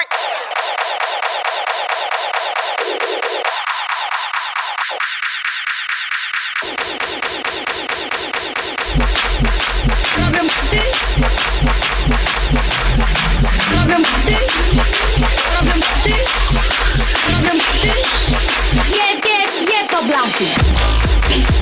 Robią ty, robią ty, robią ty, je, je, je po blachu.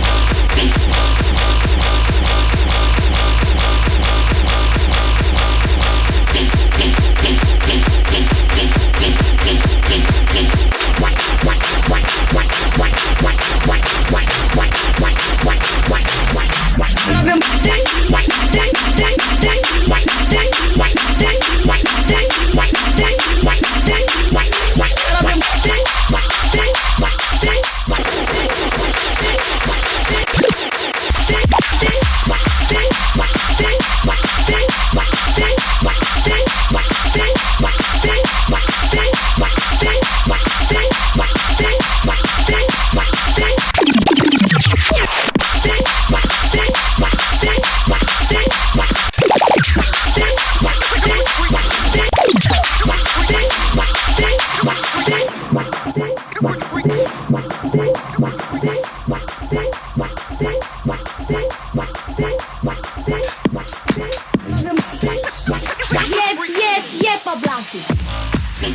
bouncy.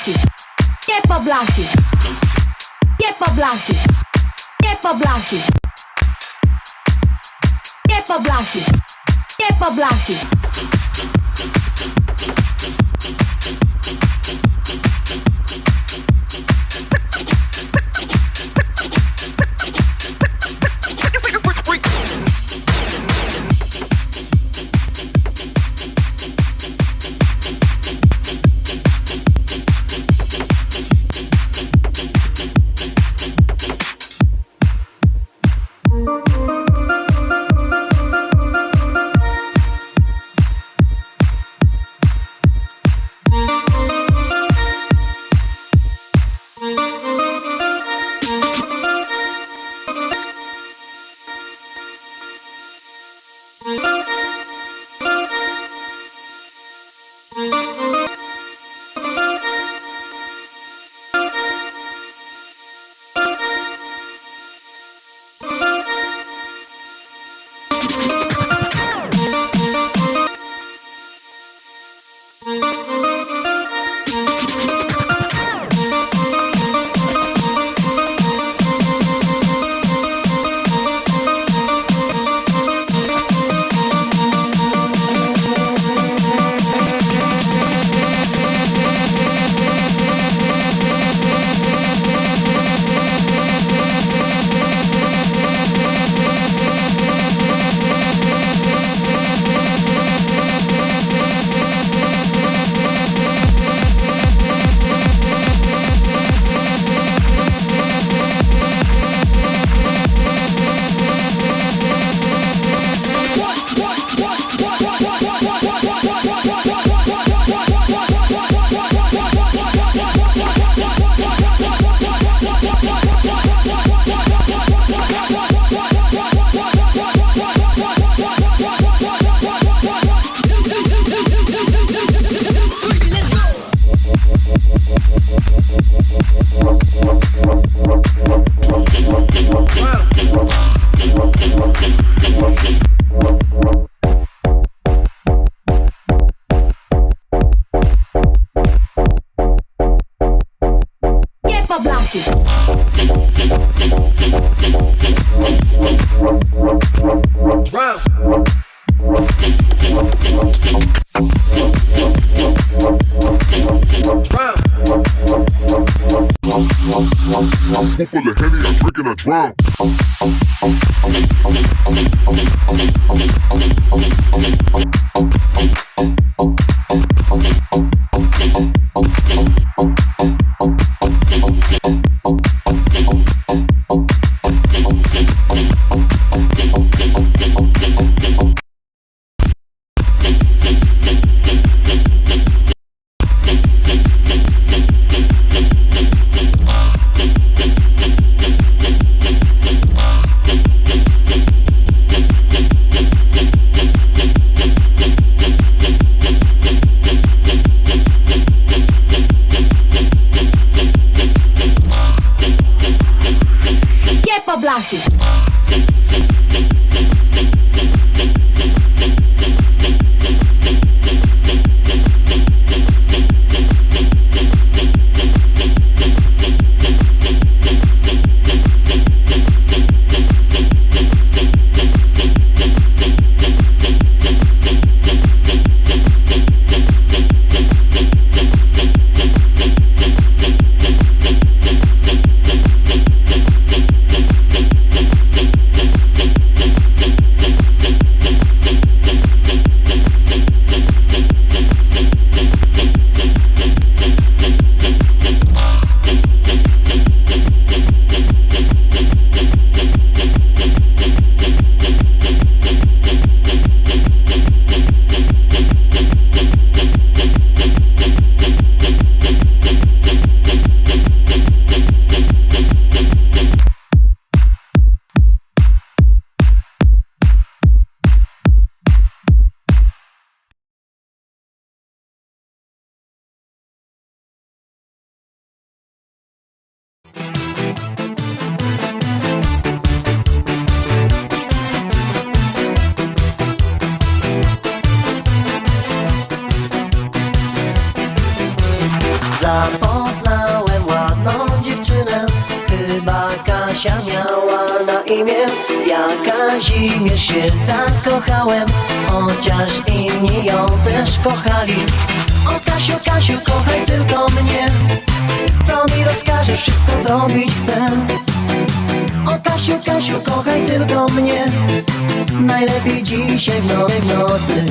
blasi, je pa blasi, je pa blasi, je pa blasi, je pa blasi, je pa blasi. for the Henny, I'm drinking. I drown. Kasia miała na imię Ja Kazimierz się zakochałem. Chociaż inni ją też kochali. O Kasiu, Kasiu, kochaj tylko mnie. Co mi rozkażesz, wszystko zrobić chcę. O Kasiu, Kasiu, kochaj tylko mnie. Najlepiej dzisiaj w nowej nocy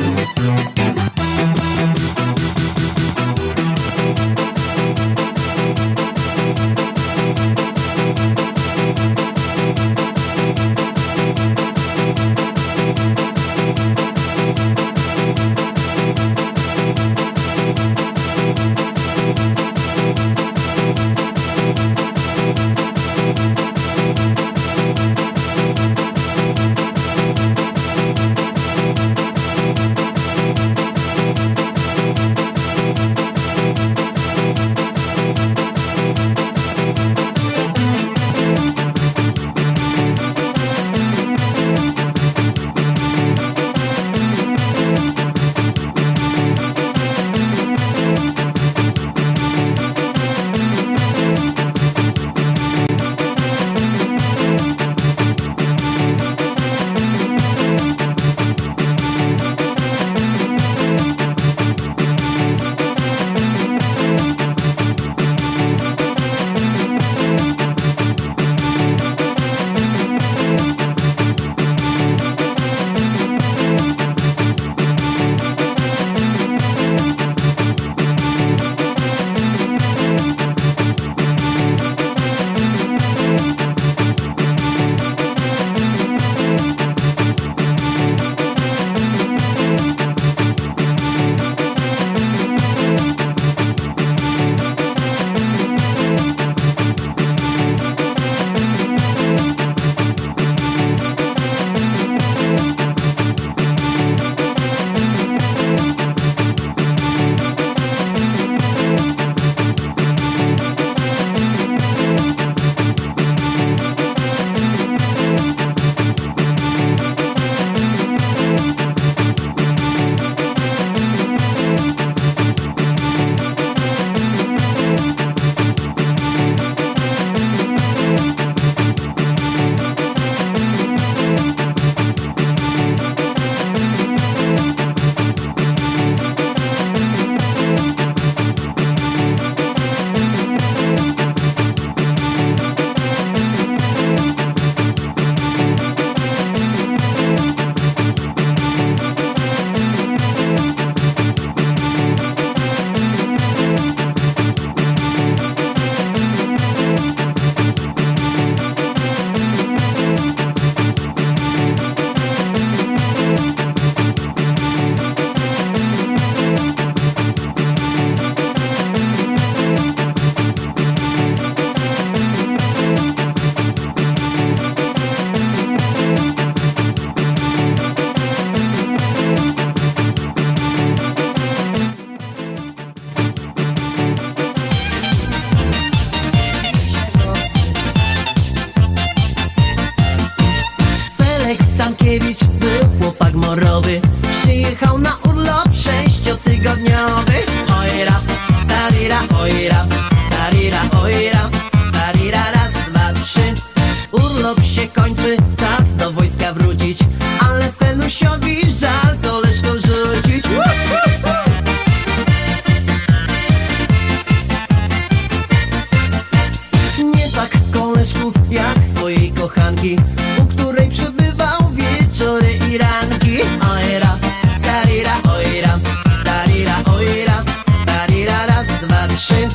koleżków jak swojej kochanki U której przebywał wieczory i ranki. Ojra, tarira, ojra, tarira, ojra Tarira, raz, dwa, trzy.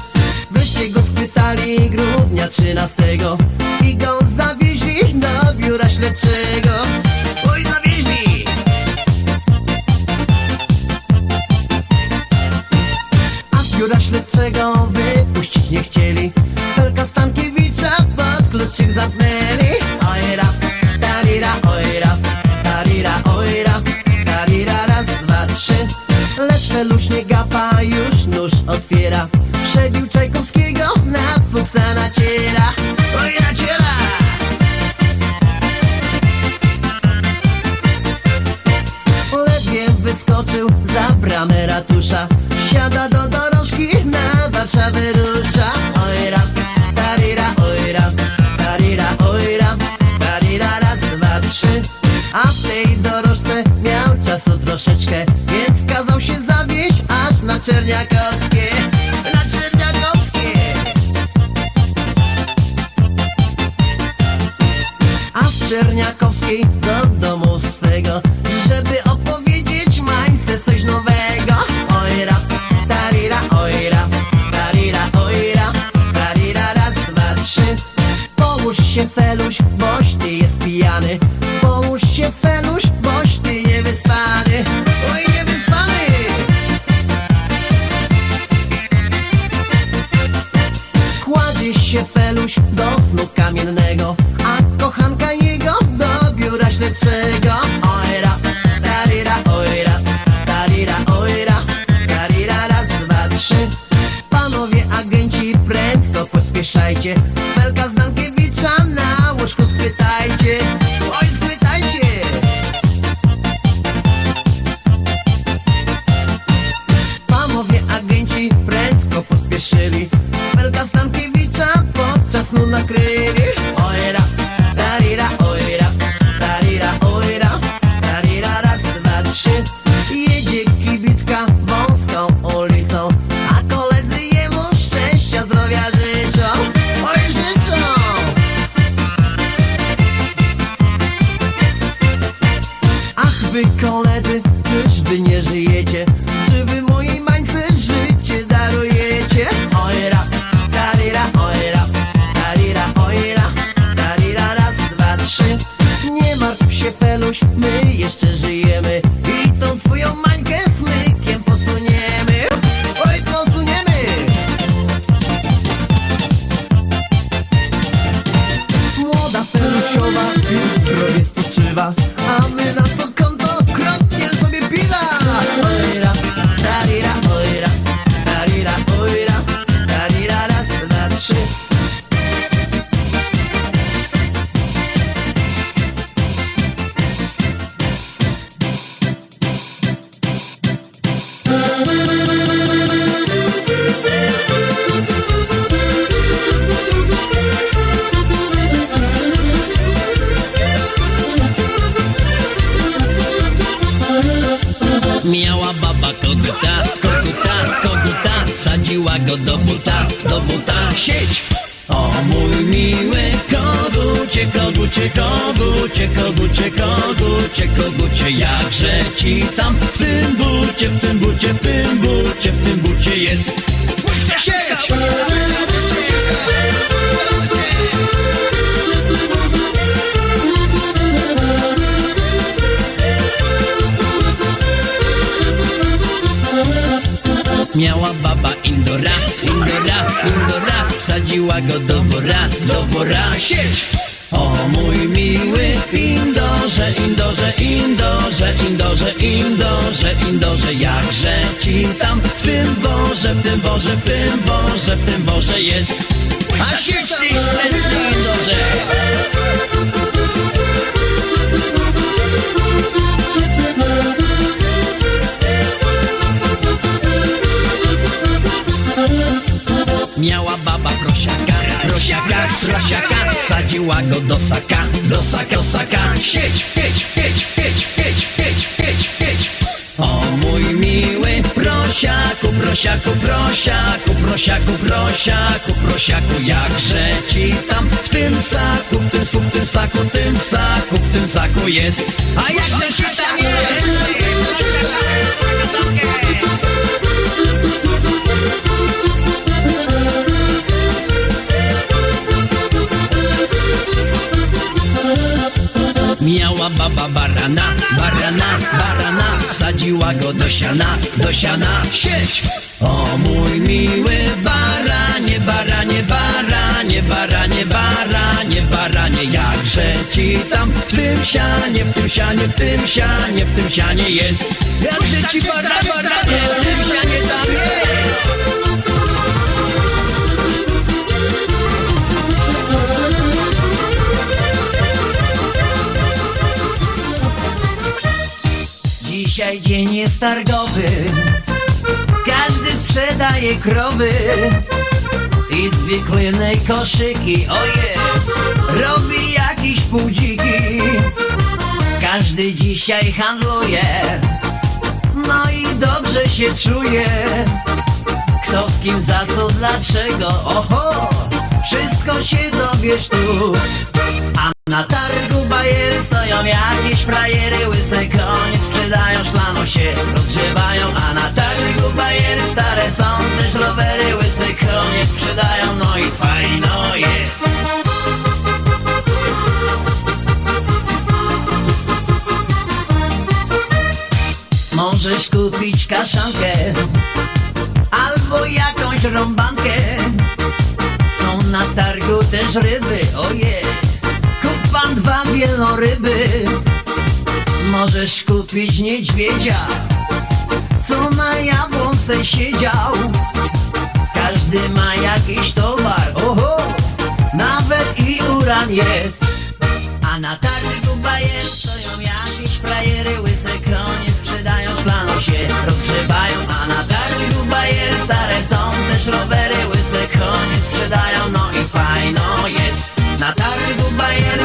Wreszcie go schwytali grudnia trzynastego Przebił Czajkowskiego, na fuksa naciera. Oj, naciera! Ledwie wyskoczył za bramę ratusza. Siada do dorożki, na Warszawę rusza. Ojra, tarira, ojra, tarira, ojra Tarira, raz, dwa, trzy. A w tej dorożce miał czasu troszeczkę Więc kazał się zawieźć aż na Czerniakowskie Miała baba koguta, koguta, koguta Sadziła go do buta, do buta Sieć! O mój miły kogucie, kogucie, kogucie, kogucie, kogucie, kogucie Jakże ci tam w tym bucie, w tym bucie, w tym bucie, w tym bucie jest Sieć! Miała baba Indora, Indora, Indora Sadziła go do wora, do wora. Sieć! O mój miły Indorze, Indorze, Indorze, Indorze, Indorze, Indorze Jakże ci tam w tym worze, w tym worze, w tym worze, w tym worze jest. A sieć ty Sadziła go do saka, do saka, saka. Sieć, pieć, pieć, pieć, pieć, pieć, pieć, pieć. O mój miły prosiaku, prosiaku, prosiaku, prosiaku, prosiaku, prosiaku Jakże ci tam w tym saku, w tym, w tym saku, tym saku, w tym saku jest. A jakże Miała baba barana, barana, barana Sadziła go do siana, do siana. Sieć! O mój miły baranie, baranie, baranie Baranie, baranie, baranie Jakże ci tam w tym sianie, w tym sianie, w tym sianie, w tym sianie jest. Jakże ci baranie, baranie, w tym sianie tam jest Dzisiaj dzień jest targowy. Każdy sprzedaje krowy I z koszyki Oje, robi jakiś półdziki Każdy dzisiaj handluje. No i dobrze się czuje. Kto z kim, za co, dlaczego? Oho, wszystko się dowiesz tu. A na targu bajery stoją jakieś frajery Łyse konie sprzedają, szklano się rozgrzewają A na targu bajery stare są też rowery Łyse konie sprzedają, no i fajno jest. Możesz kupić kaszankę Albo jakąś rąbankę. Są na targu też ryby, oje. Kup pan dwa wieloryby Możesz kupić niedźwiedzia Co na jabłonce siedział. Każdy ma jakiś towar, oho Nawet i uran jest. A na targu bajer stoją jakieś frajery Łyse konie sprzedają, szklano się rozgrzewają A na targu bajer stare są też rowery Łyse konie sprzedają, no i fajno jest. Na targu bajery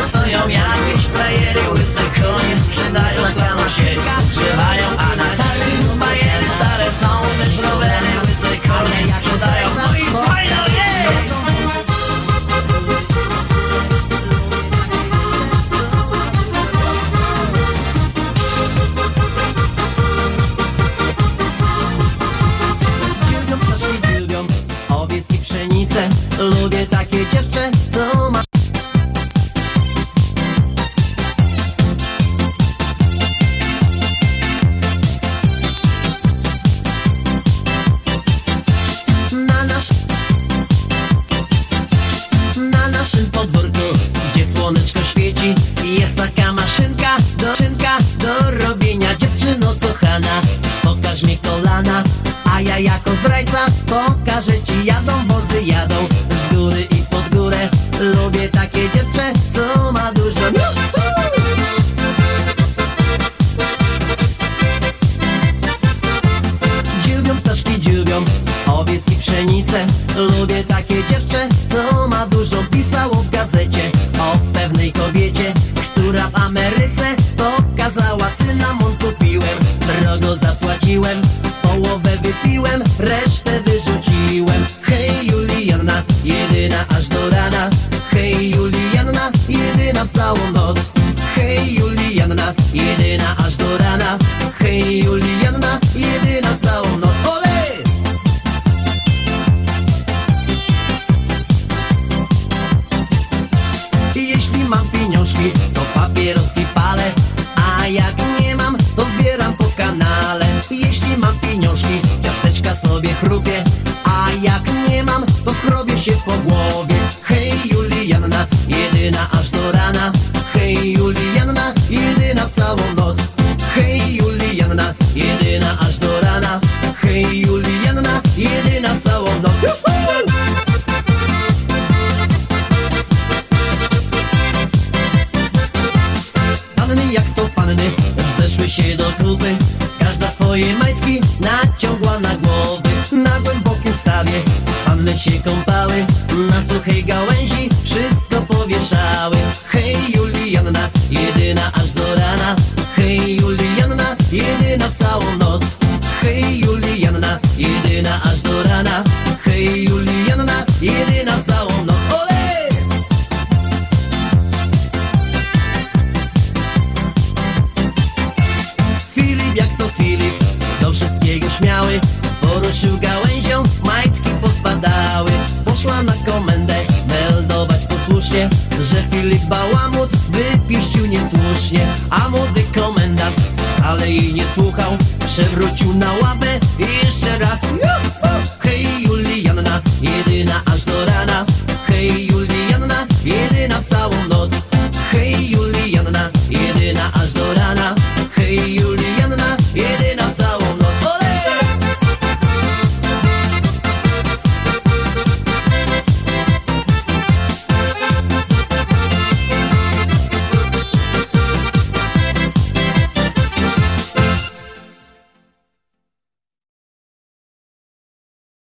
Hey, going. poszła na komendę Meldować posłusznie, że Filip Bałamut wypiścił niesłusznie A młody komendant wcale jej nie słuchał Przewrócił na ławę i jeszcze raz Hej Julianna, jedyna aż do rana. Hej